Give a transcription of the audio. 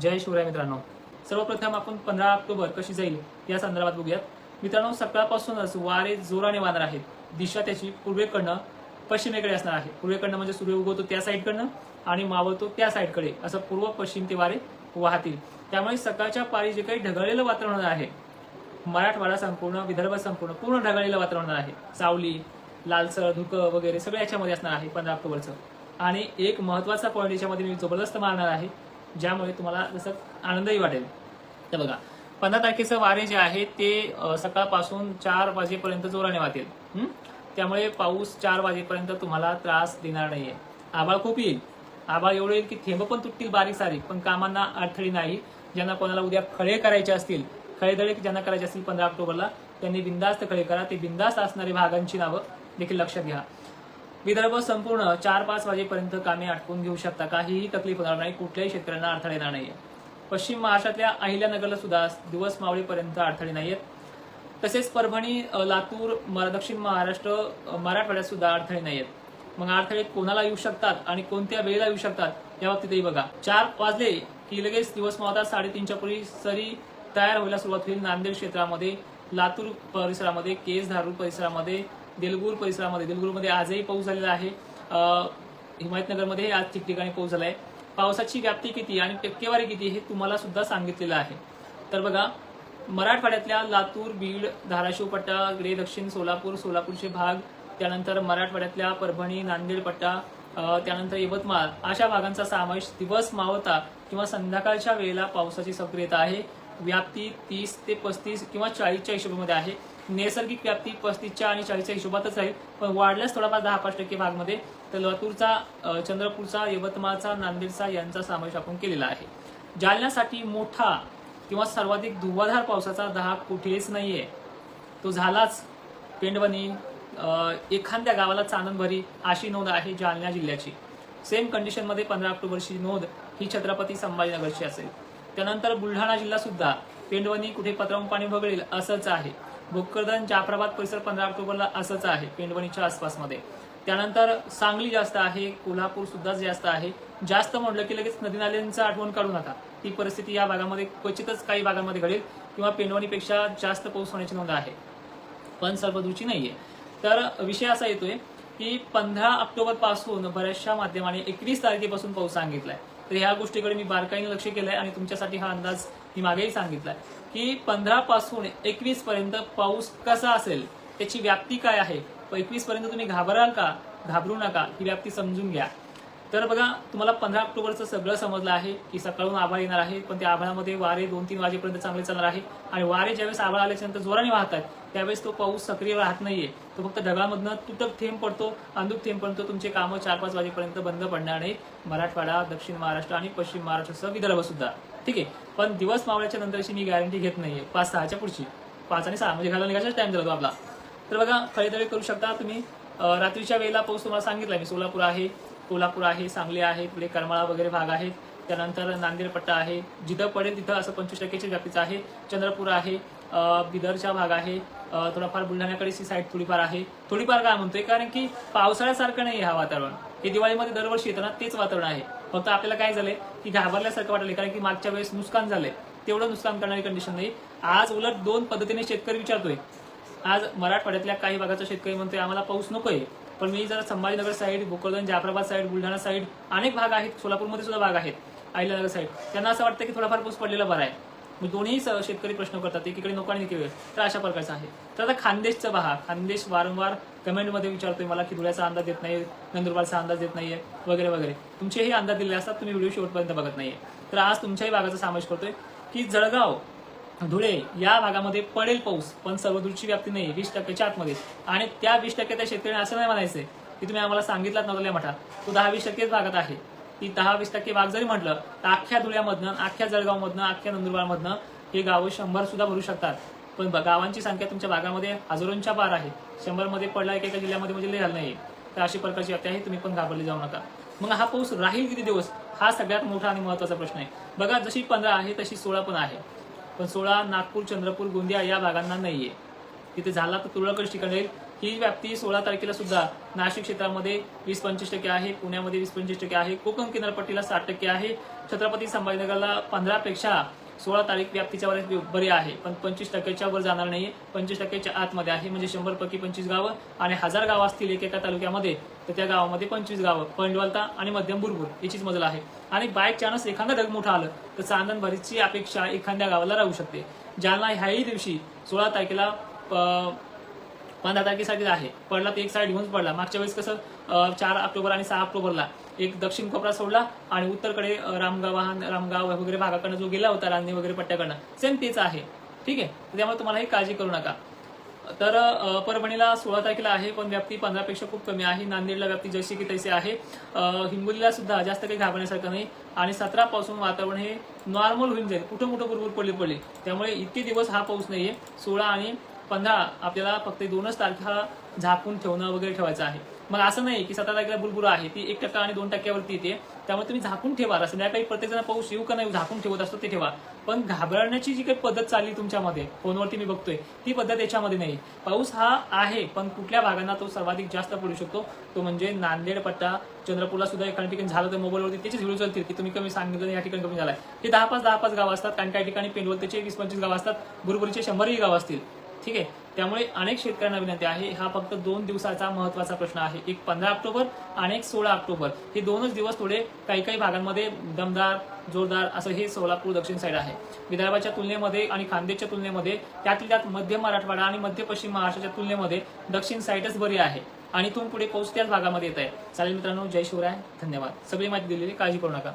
जय शिवराय मित्रांनो. सर्वप्रथम आपण पंधरा ऑक्टोबर कशी जाईल या संदर्भात बघूयात. मित्रांनो सकाळपासूनच वारे जोराने वाहणार आहेत. दिशा त्याची पूर्वेकडनं पश्चिमेकडे असणार आहे. पूर्वेकडनं म्हणजे सूर्य उगवतो त्या साईडकडनं आणि मावळतो त्या साईडकडे. असं पूर्व पश्चिम ते वारे वाहतील. त्यामुळे सकाळच्या पारी जे काही ढगाळलेलं वातावरण आहे मराठवाडा संपूर्ण विदर्भ संपूर्ण पूर्ण ढगाळलेलं वातावरण आहे. सावली लालसर धुकं वगैरे सगळं याच्यामध्ये असणार आहे पंधरा ऑक्टोबरचं. आणि एक महत्त्वाचा पॉईंट याच्यामध्ये मी जबरदस्त मारणार आहे ज्यामुळे तुम्हाला जसं आनंदही वाटेल. तर बघा पंधरा तारखेचं वारे जे आहे ते सकाळपासून चार वाजेपर्यंत जोराने वाहतील. त्यामुळे पाऊस चार वाजेपर्यंत तुम्हाला त्रास देणार नाहीये. आभाळ खूप येईल. आभाळ एवढं येईल की थेंब पण तुटतील बारीक सारीक पण कामांना अडथळी नाही. ज्यांना कोणाला उद्या खळे करायचे असतील खळेदळे ज्यांना करायचे असतील पंधरा ऑक्टोबरला त्यांनी बिंदास्त खळे करा. ते बिंदास्त असणारे भागांची नावं देखील लक्षात घ्या. विदर्भ संपूर्ण चार पाच वाजेपर्यंत कामे आटपून घेऊ शकता. काहीही तकलीफ होणार नाही. कुठल्याही शेतकऱ्यांना अडथळा येणार नाहीये. पश्चिम महाराष्ट्रातल्या अहिल्यानगरला सुद्धा दिवस मावळीपर्यंत अडथळे नाहीयेत. तसेच परभणी लातूर दक्षिण महाराष्ट्र मराठवाड्यात सुद्धा अडथळे नाहीयेत. मग अडथळे कोणाला येऊ शकतात आणि कोणत्या वेळेला येऊ शकतात या बाबतीतही बघा. चार वाजले की लगेच दिवस मावतात साडेतीनच्या पूर्वी सरी तयार व्हायला सुरुवात होईल. नांदेड क्षेत्रामध्ये लातूर परिसरामध्ये केस धारूर परिसरामध्ये देलगूर परिसरामध्ये देलगूरमध्ये आजही पाऊस झालेला आहे. हिमायतनगरमध्ये आज ठिकठिकाणी पाऊस झाला आहे पावसाची व्याप्ती किती आणि टक्केवारी किती हे तुम्हाला सुद्धा सांगितलेलं आहे. तर बघा मराठवाड्यातल्या लातूर बीड धाराशिव पट्टा इकडे दक्षिण सोलापूर सोलापूरचे भाग त्यानंतर मराठवाड्यातल्या परभणी नांदेड पट्टा त्यानंतर यवतमाळ अशा भागांचा समावेश दिवस मावता किंवा संध्याकाळच्या वेळेला पावसाची सक्रियता आहे. व्याप्ती तीस ते पस्तीस किंवा चाळीसच्या हिशोबामध्ये आहे. नैसर्गिक व्याप्ती पस्तीसच्या आणि चाळीसच्या हिशोबातच राहील. पण वाढल्यास थोडाफार दहा पाच टक्के भागमध्ये तर लातूरचा चंद्रपूरचा यवतमाळचा नांदेडचा यांचा समावेश आपण केलेला आहे. जालन्यासाठी मोठा किंवा सर्वाधिक धुवाधार पावसाचा दहा कुठेच नाहीये. तो झालाच. पेंडवणी एखाद्या गावाला चांदणभरी अशी नोंद आहे जालना जिल्ह्याची. सेम कंडिशनमध्ये पंधरा ऑक्टोबरची नोंद ही छत्रपती संभाजीनगरची असेल. त्यानंतर बुलढाणा जिल्हा सुद्धा पेंडवणी कुठे पत्रावून पाणी वगळेल असंच आहे. भोकरदन जाफराबाद परिसर पंधरा ऑक्टोबरला असंच आहे पेंडवणीच्या आसपासमध्ये. त्यानंतर सांगली जास्त आहे कोल्हापूर सुद्धा जास्त आहे. जास्त म्हटलं की लगेच नदी नाल्यांचं आठवण काढू नका. ती परिस्थिती या भागामध्ये क्वचितच काही भागांमध्ये घडेल किंवा पेंडवणीपेक्षा जास्त पाऊस होण्याची नोंद आहे. पण सर्वदूची नाहीये. तर विषय असा येतोय की पंधरा ऑक्टोबरपासून बऱ्याचशा माध्यमाने एकवीस तारखेपासून पाऊस सांगितलाय. तर ह्या गोष्टीकडे मी बारकाईने लक्ष केलंय आणि तुमच्यासाठी हा अंदाज मी मागेही सांगितलाय की पंधरा पासून एकवीस पर्यंत पाऊस कसा असेल त्याची व्याप्ती काय आहे? एकवीस पर्यंत तुम्ही घाबराल का? घाबरू नका. ही व्याप्ती समजून घ्या. तर बघा तुम्हाला पंधरा ऑक्टोबरचं सगळं समजलं आहे की सकाळून आभाळ येणार आहे पण त्या आभाळामध्ये वारे दोन तीन वाजेपर्यंत चांगले चालणार आहे. आणि वारे ज्यावेळेस आभाळ आल्याच्यानंतर जोराने जोराने वाहतात त्यावेळेस तो पाऊस सक्रिय राहत नाहीये. तो फक्त ढगामधनं तुटक थेंब पडतो अंधुक थेंब पडतो तुमचे कामं चार पाच वाजेपर्यंत बंद पडणार नाही मराठवाडा दक्षिण महाराष्ट्र आणि पश्चिम महाराष्ट्रासह विदर्भ सुद्धा. ठीक आहे? पण दिवस मावळ्याच्या नंतरची मी गॅरंटी घेत नाहीये. पाच सहाच्या पुढची. पाच आणि सहा म्हणजे घालून निघायचा टाइम दिला तो आपला. तर बघा खळेदळे करू शकता तुम्ही. रात्रीच्या वेळेला पाऊस तुम्हाला सांगितला मी सोलापूर आहे. कोल्हापूर आहे सांगली आहे पुढे करमाळा वगैरे भाग आहेत त्यानंतर नांदेड पट्टा आहे. जिथं पडेल तिथं असं पंचवीस टक्क्याच्या व्यापीचं आहे. चंद्रपूर आहे बिदरचा भाग आहे अं, थोडाफार सी साईड थोडीफार आहे. थोडीफार काय म्हणतोय कारण की पावसाळ्यासारखं नाही हा वातावरण. हे दिवाळीमध्ये दरवर्षी येतं ना तेच वातावरण आहे. फक्त आपल्याला काय झालंय की घाबरल्यासारखं वाटलं कारण की मागच्या वेळेस नुकसान झालंय. तेवढं नुकसान करणारी कंडिशन नाही. आज उलट दोन पद्धतीने शेतकरी विचारतोय. आज मराठवाड्यातल्या काही भागाचा शेतकरी म्हणतोय आम्हाला पाऊस नकोय. पण मी जरा Sambhajinagar side Bhokardan Jafrabad side Buldhana side अनेक भाग आहेत. सोलापूरमध्ये सुद्धा भाग आहेत अहिल्यानगर साईड त्यांना असं वाटतं की थोडाफार पाऊस पडलेला बरा आहे. मग दोन्ही स- शेतकरी प्रश्न करतात एकीकडे नको आणि एकीकडे तर अशा प्रकारचं आहे. तर आता खानदेशचं पहा. खानदेश वारंवार कमेंटमध्ये विचारतोय मला की धुळ्याचा अंदाज देत नाही नंदुरबारचा अंदाज देत नाहीये वगैरे वगैरे. तुमचेही अंदाज दिलेले असतात तुम्ही व्हिडिओ शेवटपर्यंत बघत नाहीये. तर आज तुमच्याही भागाचा समावेश करतोय की जळगाव धुळे या भागामध्ये पडेल पाऊस पण सर्वदूरची व्याप्ती नाही वीस टक्क्याच्या आतमध्ये. आणि त्या वीस टक्के त्या शेतकऱ्यांना असं नाही म्हणायचंय की तुम्ही आम्हाला सांगितलात नव्हतं मठा. तो दहा वीस टक्केच भागात आहे. ती दहा वीस टक्के भाग जरी म्हटलं तर अख्ख्या धुळ्यामधनं अख्ख्या जळगावमधनं अख्ख्या नंदुरबारमधनं हे गावं शंभर सुद्धा भरू शकतात. पण गावांची संख्या तुमच्या भागामध्ये हजारोंच्या पार आहे. शंभरमध्ये पडला एका जिल्ह्यामध्ये म्हणजे लय झालं नाही. तर अशी प्रकारची व्याप्ती आहे तुम्ही पण घाबरले जाऊ नका. मग हा पाऊस राहील किती दिवस? हा सगळ्यात मोठा आणि महत्त्वाचा प्रश्न आहे. बघा जशी पंधरा आहे तशी सोळा पण आहे. पण सोळा नागपूर चंद्रपूर गोंदिया या भागांना नाहीये. तिथे झाला तर तुरळकच ठिकाणी येईल ही व्याप्ती सोळा तारखेला सुद्धा नाशिक क्षेत्रामध्ये वीस पंचवीस टक्के आहे पुण्यामध्ये वीस पंचवीस टक्के आहे कोकण किनारपट्टीला साठ टक्के आहे छत्रपती संभाजीनगरला पंधरा पेक्षा सोळा तारीख व्याप्तीच्या वर बरी आहे. पण पंचवीस टक्क्याच्या वर जाणार नाही पंचवीस टक्क्याच्या आतमध्ये आहे म्हणजे शंभर पैकी पंचवीस गावं आणि हजार गावं असतील एकेका तालुक्यामध्ये. तर त्या गावामध्ये पंचवीस गावं पंडवलता आणि मध्यम बुरबुर याचीच मजल आहे. आणि बाईक चान्स एखादा ढग मोठा आलं तर चांदण भरीची अपेक्षा एखाद्या गावाला राहू शकते. जालना ह्याही दिवशी सोळा तारखेला पंधरा तारखेसाठी आहे. पडला तर एक साईड घेऊन पडला. मागच्या वेळेस कसं चार ऑक्टोबर आणि सहा ऑक्टोबरला एक दक्षिण कोपरा सोडला आणि उत्तरकडे रामगाव रामगाव वगैरे भागाकडनं जो गेला होता रांजणी वगैरे पट्ट्याकडनं सेम तेच आहे. ठीक आहे? त्यामुळे तुम्हाला ही काळजी करू नका. तर परभणीला सोळा तारखेला आहे पण व्याप्ती पंधरापेक्षा खूप कमी आहे. नांदेडला व्याप्ती जशी की तशी आहे. हिंगोलीला सुद्धा जास्त काही घाबरण्यासारखं नाही. आणि सतरा पासून वातावरण हे नॉर्मल होऊन जाईल. कुठं कुठं भरपूर पडली पडली. त्यामुळे इतके दिवस हा पाऊस नाहीये. सोळा आणि पंधरा आपल्याला फक्त दोनच तारखा झाकून ठेवणं वगैरे ठेवायचं आहे. मग असं नाही की सतरा तारखेला बुरबुर आहे ती एक टक्का आणि दोन टक्क्यावरती येते. त्यामुळे तुम्ही झाकून ठेवा. असं काही प्रत्येक जण पाऊस येऊ का नाही झाकून ठेवत असतो ते ठेवा. पण घाबरण्याची जी काही पद्धत चालली तुमच्यामध्ये फोनवरती मी बघतोय ती पद्धत याच्यामध्ये नाही. पाऊस हा आहे पण कुठल्या भागांना तो सर्वाधिक जास्त पडू शकतो? तो म्हणजे नांदेड पट्टा चंद्रपूरला सुद्धा एका ठिकाणी झालं तर मोबाईलवरती त्याचेच व्हिडिओ चालतील की तुम्ही कमी सांगितलं या ठिकाणी कमी झालाय. ते दहा पाच दहा पाच गाव असतात कारण काही ठिकाणी पेंडवलतेचे वीस पंचवीस गाव असतात बुरबुरीचे शंभरही गाव असतील. ठीक आहे? त्यामुळे अनेक शेतकऱ्यांना विनंती आहे हा फक्त दोन दिवसाचा महत्त्वाचा प्रश्न आहे. एक पंधरा ऑक्टोबर आणि एक सोळा ऑक्टोबर. हे दोनच दिवस थोडे काही काही भागांमध्ये दमदार जोरदार असं हे सोलापूर दक्षिण साईड आहे. विदर्भाच्या तुलनेमध्ये आणि खानदेशच्या तुलनेमध्ये त्यातील त्यात मध्य मराठवाडा आणि मध्य पश्चिम महाराष्ट्राच्या तुलनेमध्ये दक्षिण साईडच बरी आहे. आणि तुम्ही पुढे पाऊस त्याच भागामध्ये येत आहे. चालेल मित्रांनो जय शिवराय. धन्यवाद. सगळी माहिती दिलेली काळजी करू नका.